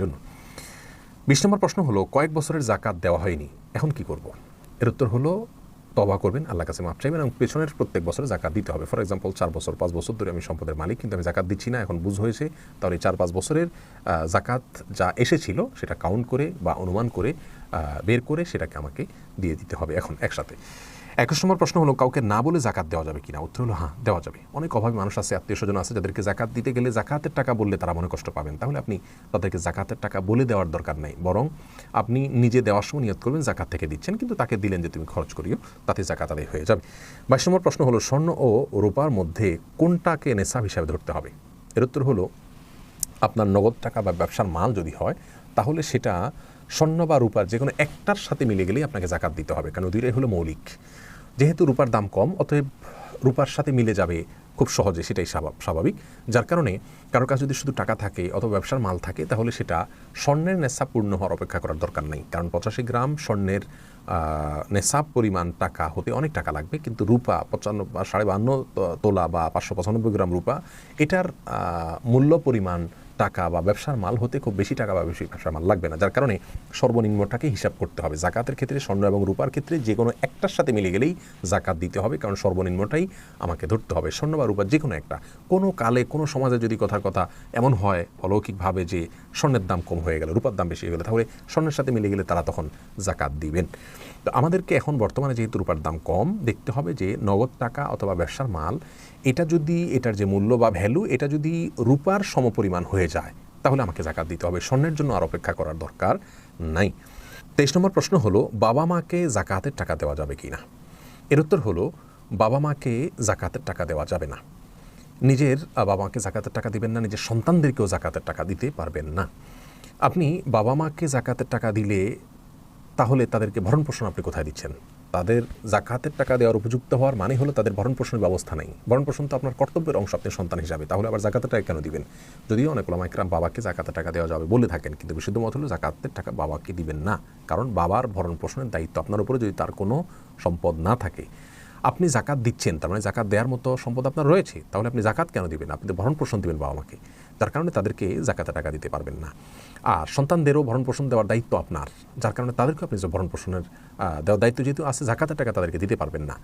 জন্য। বিশ নম্বর প্রশ্ন হলো, কয়েক বছরের জাকাত দেওয়া হয়নি, এখন কি করব? এর উত্তর হলো তবা করবেন আল্লাহ কাছে মাপ চাইবেন এবং পেছনের প্রত্যেক বছরে জাকাত দিতে হবে। ফর এক্সাম্পল চার বছর, পাঁচ বছর ধরে আমি সম্পদের মালিক, কিন্তু আমি জাকাত দিচ্ছি না, এখন বুঝ হয়েছে। তাহলে চার, পাঁচ বছরের জাকাত যা এসেছিল, সেটা কাউন্ট করে বা অনুমান করে বের করে সেটাকে আমাকে দিয়ে দিতে হবে এখন একসাথে। একুশ নম্বর প্রশ্ন হলো, কাউকে না বলে জাকাত দেওয়া যাবে কিনা? উত্তর হলো হ্যাঁ দেওয়া যাবে। অনেক অভাবী মানুষ আছে, আত্মীয় স্বজন আছে, যাদেরকে জাকাত দিতে গেলে জাকাতের টাকা বললে তারা মনে কষ্ট পাবেন। তাহলে আপনি তাদেরকে জাকাতের টাকা বলে দেওয়ার দরকার নেই। বরং আপনি নিজে দেওয়ার সময় নিয়ত করবেন, জাকাত থেকে দিচ্ছেন, কিন্তু তাকে দিলেন যে তুমি খরচ করিও, তাতে জাকাত আদায় হয়ে যাবে। বাইশ নম্বর প্রশ্ন হলো, স্বর্ণ ও রূপার মধ্যে কোনটাকে নেশাব হিসাবে ধরতে হবে? এর উত্তর হলো, আপনার নগদ টাকা বা ব্যবসার মাল যদি হয়, তাহলে সেটা স্বর্ণ বা রূপার যে কোনো একটার সাথে মিলে গেলেই আপনাকে জাকাত দিতে হবে। কারণ দুইটাই হলো মৌলিক। যেহেতু রূপার দাম কম, অতএব রূপার সাথে মিলে যাবে খুব সহজে, সেটাই স্বাভা- স্বাভাবিক। যার কারণে কারোর কাছে যদি শুধু টাকা থাকে অথবা ব্যবসার মাল থাকে, তাহলে সেটা স্বর্ণের নেশা পূর্ণ হওয়ার অপেক্ষা করার দরকার নেই। কারণ পঁচাশি গ্রাম স্বর্ণের নেশাব পরিমাণ টাকা হতে অনেক টাকা লাগবে, কিন্তু রূপা পঁচান্ন সাড়ে বান্ন তোলা বা পাঁচশো পঁচানব্বই গ্রাম রূপা, এটার মূল্য পরিমাণ টাকা বা ব্যবসার মাল হতে খুব বেশি টাকা বা বেশি ব্যবসার মাল লাগবে না। যার কারণে সর্বনিম্নটাকে হিসাব করতে হবে। জাকাতের ক্ষেত্রে, স্বর্ণ এবং রূপার ক্ষেত্রে যে কোনো একটার সাথে মিলে গেলেই জাকাত দিতে হবে, কারণ সর্বনিম্নটাই আমাকে ধরতে হবে। স্বর্ণ বা রূপার যে কোনো একটা। কোনো কালে, কোনো সমাজে যদি কথার কথা এমন হয়, অলৌকিকভাবে যে স্বর্ণের দাম কম হয়ে গেল, রূপার দাম বেশি হয়ে গেল, তাহলে স্বর্ণের সাথে মিলে গেলে তারা তখন জাকাত দিবেন। তো আমাদেরকে এখন বর্তমানে যেহেতু রূপার দাম কম, দেখতে হবে যে নগদ টাকা অথবা ব্যবসার মাল, এটা যদি এটার যে মূল্য বা ভ্যালু এটা যদি রূপার সমপরিমাণ হয়ে যায়, তাহলে আমাকে জাকাত দিতে হবে। স্বর্ণের জন্য আর অপেক্ষা করার দরকার নাই। তেইশ নম্বর প্রশ্ন হলো, বাবা মাকে জাকাতের টাকা দেওয়া যাবে কি না? এর উত্তর হলো, বাবা মাকে জাকাতের টাকা দেওয়া যাবে না। নিজের বাবা মাকে জাকাতের টাকা দিবেন না, নিজের সন্তানদেরকেও জাকাতের টাকা দিতে পারবেন না। আপনি বাবা মাকে জাকাতের টাকা দিলে তাহলে তাদেরকে ভরণ পোষণ আপনি কোথায় দিচ্ছেন? তাদের জাকাতের টাকা দেওয়ার উপযুক্ত হওয়ার মানে হলো তাদের ভরণ পোষণের ব্যবস্থা নেই। ভরণ পোষণ তো আপনার কর্তব্যের অংশ, আপনি সন্তান হিসাবে। তাহলে আবার জাকাতের টাকা কেন দিবেন? যদিও অনেক ওলামাইকরাম বাবাকে জাকাতের টাকা দেওয়া যাবে বলে থাকেন, কিন্তু বিশুদ্ধ মত হলো জাকাতের টাকা বাবাকে দিবেন না। কারণ বাবার ভরণ পোষণের দায়িত্ব আপনার উপরে যদি তার কোনো সম্পদ না থাকে। আপনি জাকাত দিচ্ছেন, তার মানে জাকাত দেওয়ার মতো সম্পদ আপনার রয়েছে। তাহলে আপনি জাকাত কেন দিবেন? আপনি তো ভরণ পোষণ দিবেন বাবা মাকে। যার কারণে তাদেরকে জাকাতে টাকা দিতে পারবেন না। আর সন্তানদেরও ভরণ পোষণ দেওয়ার দায়িত্ব আপনার, যার কারণে তাদেরকে আপনি যে ভরণ পোষণের দেওয়ার দায়িত্ব যেহেতু আছে, জাকাতের টাকা তাদেরকে দিতে পারবেন না।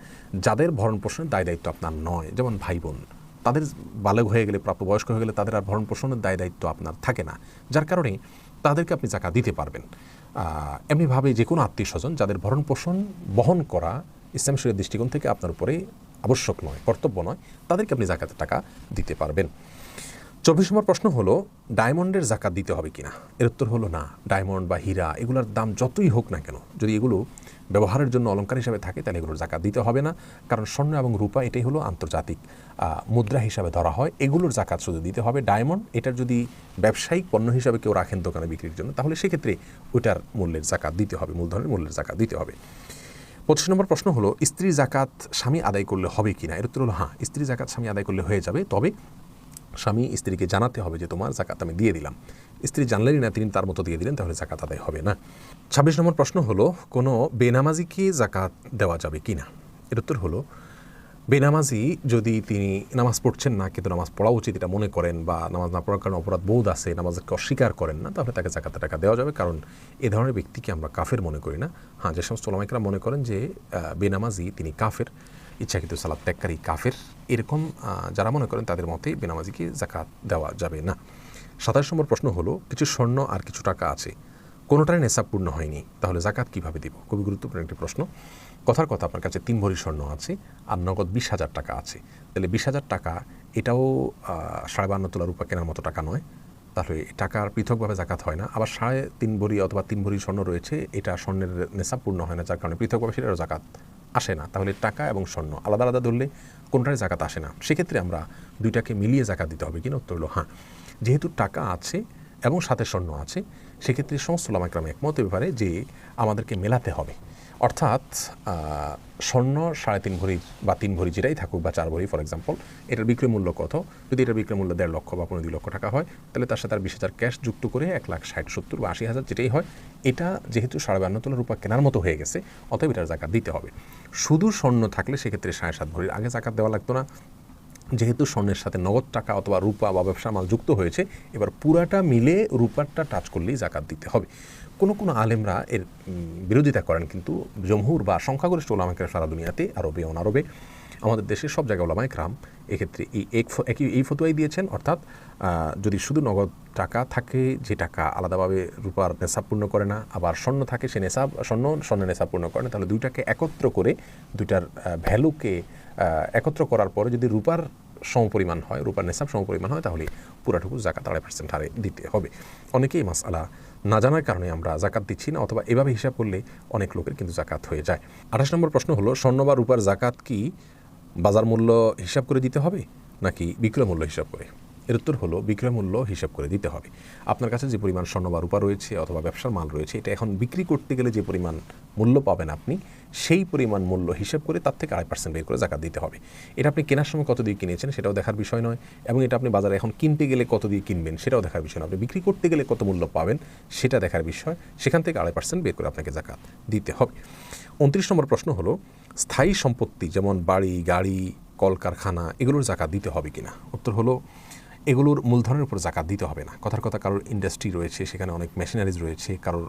যাদের ভরণ পোষণের দায় দায়িত্ব আপনার নয়, যেমন ভাই বোন, তাদের বালক হয়ে গেলে প্রাপ্তবয়স্ক হয়ে গেলে তাদের আর ভরণ পোষণের দায় দায়িত্ব আপনার থাকে না, যার কারণে তাদেরকে আপনি জাকা দিতে পারবেন। এমনিভাবে যে কোনো আত্মীয় স্বজন যাদের ভরণ পোষণ বহন করা ইসলাম শরীর দৃষ্টিকোণ থেকে আপনার উপরে আবশ্যক নয়, কর্তব্য নয়, তাদেরকে আপনি জাকাতের টাকা দিতে পারবেন। চব্বিশ নম্বর প্রশ্ন হলো, ডায়মন্ডের জাকাত দিতে হবে কিনা? এর উত্তর হলো না। ডায়মন্ড বা হীরা, এগুলোর দাম যতই হোক না কেন, যদি এগুলো ব্যবহারের জন্য অলংকার হিসাবে থাকে, তাহলে এগুলোর জাকাত দিতে হবে না। কারণ স্বর্ণ এবং রূপা, এটাই হলো আন্তর্জাতিক মুদ্রা হিসাবে ধরা হয়। এগুলোর জাকাত শুধু দিতে হবে ডায়মন্ড। এটার যদি ব্যবসায়িক পণ্য হিসাবে কেউ রাখেন দোকানে বিক্রির জন্য, তাহলে সেক্ষেত্রে ওইটার মূল্যের জাকাত দিতে হবে, মূলধনের মূল্যের জাকাত দিতে হবে। পঁচিশ নম্বর প্রশ্ন হলো স্ত্রী জাকাত স্বামী আদায় করলে হবে কিনা? এর উত্তর হলো হ্যাঁ স্ত্রী জাকাত স্বামী আদায় করলে হয়ে যাবে। তবে স্বামী স্ত্রীকে জানাতে হবে যে তোমার জাকাত আমি দিয়ে দিলাম। স্ত্রী জানলেনই না, তিনি তার মতো দিয়ে দিলেন, তাহলে জাকাত আদায় হবে না। ছাব্বিশ নম্বর প্রশ্ন হলো, কোনো বেনামাজিকে জাকাত দেওয়া যাবে কিনা এর উত্তর হলো, বেনামাজি যদি তিনি নামাজ পড়ছেন না, কিন্তু নামাজ পড়া উচিত, এটা মনে করেন বা নামাজ না পড়ার কারণে অপরাধ বোধ আছে, নামাজকে অস্বীকার করেন না, তাহলে তাকে জাকাতের টাকা দেওয়া যাবে, কারণ এ ধরনের ব্যক্তিকে আমরা কাফের মনে করি না। হ্যাঁ যে সমস্ত ওলামাইকরা মনে করেন যে বেনামাজি তিনি কাফের। ইচ্ছাকৃত সালাদ ত্যাগকারী কাফের, এরকম যারা মনে করেন তাদের মতে বেনামাজিকে জাকাত দেওয়া যাবে না। সাতাশ নম্বর প্রশ্ন হলো, কিছু স্বর্ণ আর কিছু টাকা আছে। কোনোটাই নেশা পূর্ণ হয়নি, তাহলে জাকাত কীভাবে দিব? খুবই গুরুত্বপূর্ণ একটি প্রশ্ন। কথার কথা আপনার কাছে তিন ভরি স্বর্ণ আছে আর নগদ বিশ হাজার টাকা আছে। তাহলে বিশ হাজার টাকা এটাও সাড়ে বান্ন তোলা রূপা কেনার মতো টাকা নয়। তাহলে টাকার পৃথকভাবে জাকাত হয় না। আবার সাড়ে তিন ভরি অথবা তিন ভরি স্বর্ণ রয়েছে, এটা স্বর্ণের নেশা পূর্ণ হয় না, যার কারণে পৃথকভাবে সেটারও জাকাত আসে না, তাহলে টাকা এবং স্বর্ণ আলাদা আলাদা ধরলে কোনটার জাকাত আসে না। সেক্ষেত্রে আমরা দুইটাকে মিলিয়ে জাকাত দিতে হবে কিনা উত্তর হলো হ্যাঁ। যেহেতু টাকা আছে এবং সাথে স্বর্ণ আছে, সেক্ষেত্রে সমস্ত লামাকরাম একমত ব্যাপারে যে আমাদেরকে মেলাতে হবে। অর্থাৎ স্বর্ণ সাড়ে তিন ভরি বা তিন ভরি যেটাই থাকুক বা চার ভরি ফর এক্সাম্পল এটার বিক্রয় মূল্য কত? যদি এটার বিক্রয় মূল্য দেড় লক্ষ বা পনেরো দুই লক্ষ টাকা হয়, তাহলে তার সাথে আর বিশ হাজার ক্যাশ যুক্ত করে এক লাখ ষাট সত্তর বা আশি হাজার যেটাই হয়, এটা যেহেতু সাড়ে বান্ন তোলা রূপা কেনার মতো হয়ে গেছে, অতএব এটার জাকাত দিতে হবে। শুধু স্বর্ণ থাকলে সেক্ষেত্রে সাড়ে সাত ভরির আগে জাকাত দেওয়া লাগতো না। যেহেতু স্বর্ণের সাথে নগদ টাকা অথবা রূপা বা ব্যবসা মাল যুক্ত হয়েছে, এবার পুরাটা মিলে রূপারটা টাচ করলেই জাকাত দিতে হবে। কোনো কোনো আলেমরা এর বিরোধিতা করেন কিন্তু জমহুর বা সংখ্যাগরিষ্ঠ ওলামাকে সারা দুনিয়াতে, আরবে অনারবে আমাদের দেশের সব জায়গায় ওলামায় ক্রাম এক্ষেত্রে এই এক একই, এই ফতুয়াই দিয়েছেন। অর্থাৎ যদি শুধু নগদ টাকা থাকে, যে টাকা আলাদাভাবে রূপার নেশাব পূর্ণ করে না, আবার স্বর্ণ থাকে সে নেশাব স্বর্ণ, স্বর্ণের নেশাব পূর্ণ করে না, তাহলে দুইটাকে একত্র করে, দুইটার ভ্যালুকে একত্র করার পরে যদি রূপার সমপরিমাণ হয়, রূপার নেশাব সমপরিমাণ হয়, তাহলে পুরাটুকু জাকাত আড়াই পার্সেন্ট হারে দিতে হবে। অনেকেই মাসালা না জানার কারণে আমরা জাকাত দিচ্ছি না, অথবা এভাবে হিসাব করলে অনেক লোকের কিন্তু জাকাত হয়ে যায়। আঠাশ নম্বর প্রশ্ন হলো, স্বর্ণ বা রূপার জাকাত কি বাজার মূল্য হিসাব করে দিতে হবে, নাকি বিক্রয় মূল্য হিসাব করে? এর উত্তর হলো বিক্রয় মূল্য হিসাব করে দিতে হবে। আপনার কাছে যে পরিমাণ স্বর্ণ বা রূপা রয়েছে অথবা ব্যবসার মাল রয়েছে, এটা এখন বিক্রি করতে গেলে যে পরিমাণ মূল্য পাবেন আপনি, সেই পরিমাণ মূল্য হিসাব করে তার থেকে আড়াই পার্সেন্ট বের করে জাকাত দিতে হবে। এটা আপনি কেনার সময় কত দিয়ে কিনেছেন সেটাও দেখার বিষয় নয় এবং এটা আপনি বাজারে এখন কিনতে গেলে কত দিয়ে কিনবেন সেটাও দেখার বিষয় নয়। আপনি বিক্রি করতে গেলে কত মূল্য পাবেন সেটা দেখার বিষয়, সেখান থেকে আড়াই পার্সেন্ট বের করে আপনাকে জাকাত দিতে হবে। উনত্রিশ নম্বর প্রশ্ন হলো, স্থায়ী সম্পত্তি যেমন বাড়ি, গাড়ি, কলকারখানা, এগুলোর জাকাত দিতে হবে কিনা? উত্তর হলো এগুলোর মূলধনের উপর জাকাত দিতে হবে না। কথার কথা কারোর ইন্ডাস্ট্রি রয়েছে, সেখানে অনেক মেশিনারিজ রয়েছে, কারোর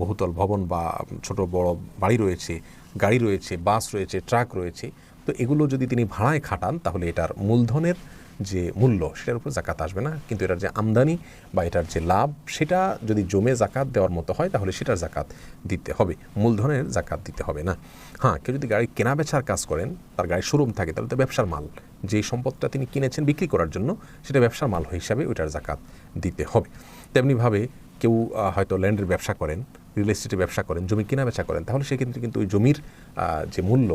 বহুতল ভবন বা ছোট বড় বাড়ি রয়েছে, গাড়ি রয়েছে বাস রয়েছে ট্রাক রয়েছে। তো এগুলো যদি তিনি ভাড়ায় খাটান, তাহলে এটার মূলধনের যে মূল্য সেটার উপর জাকাত আসবে না। কিন্তু এটার যে আমদানি বা এটার যে লাভ, সেটা যদি জমে জাকাত দেওয়ার মতো হয়, তাহলে সেটার জাকাত দিতে হবে। মূলধনের জাকাত দিতে হবে না। হ্যাঁ কেউ যদি গাড়ি কেনা বেচার কাজ করেন, তার গাড়ির শোরুম থাকে, তাহলে তো ব্যবসার মাল। যে সম্পদটা তিনি কিনেছেন বিক্রি করার জন্য, সেটা ব্যবসার মাল হিসাবে ওইটার জাকাত দিতে হবে। তেমনিভাবে কেউ হয়তো ল্যান্ডের ব্যবসা করেন রিয়েল এস্টেটে ব্যবসা করেন, জমি কেনা বেচা করেন, তাহলে সেক্ষেত্রে কিন্তু ওই জমির যে মূল্য,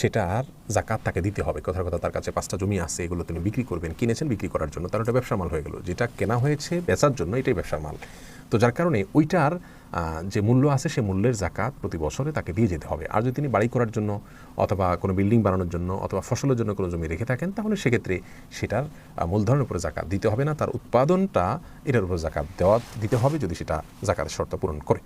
সেটা আর জাকাত তাকে দিতে হবে। কথার কথা, তার কাছে পাঁচটা জমি আছে, এগুলো তিনি বিক্রি করবেন, কিনেছেন বিক্রি করার জন্য, তার ওটা ব্যবসার মাল হয়ে গেল। যেটা কেনা হয়েছে, বেচার জন্য এটাই ব্যবসার মাল। তো যার কারণে ওইটার যে মূল্য আছে, সে মূল্যের জাকাত প্রতি বছরে তাকে দিয়ে যেতে হবে। আর যদি তিনি বাড়ি করার জন্য অথবা কোনো বিল্ডিং বানানোর জন্য অথবা ফসলের জন্য কোনো জমি রেখে থাকেন, তাহলে সেক্ষেত্রে সেটার মূলধনের উপরে জাকাত দিতে হবে না। তার উৎপাদনটা এটার উপর জাকাত দেওয়া, দিতে হবে যদি সেটা জাকাতের শর্ত পূরণ করে।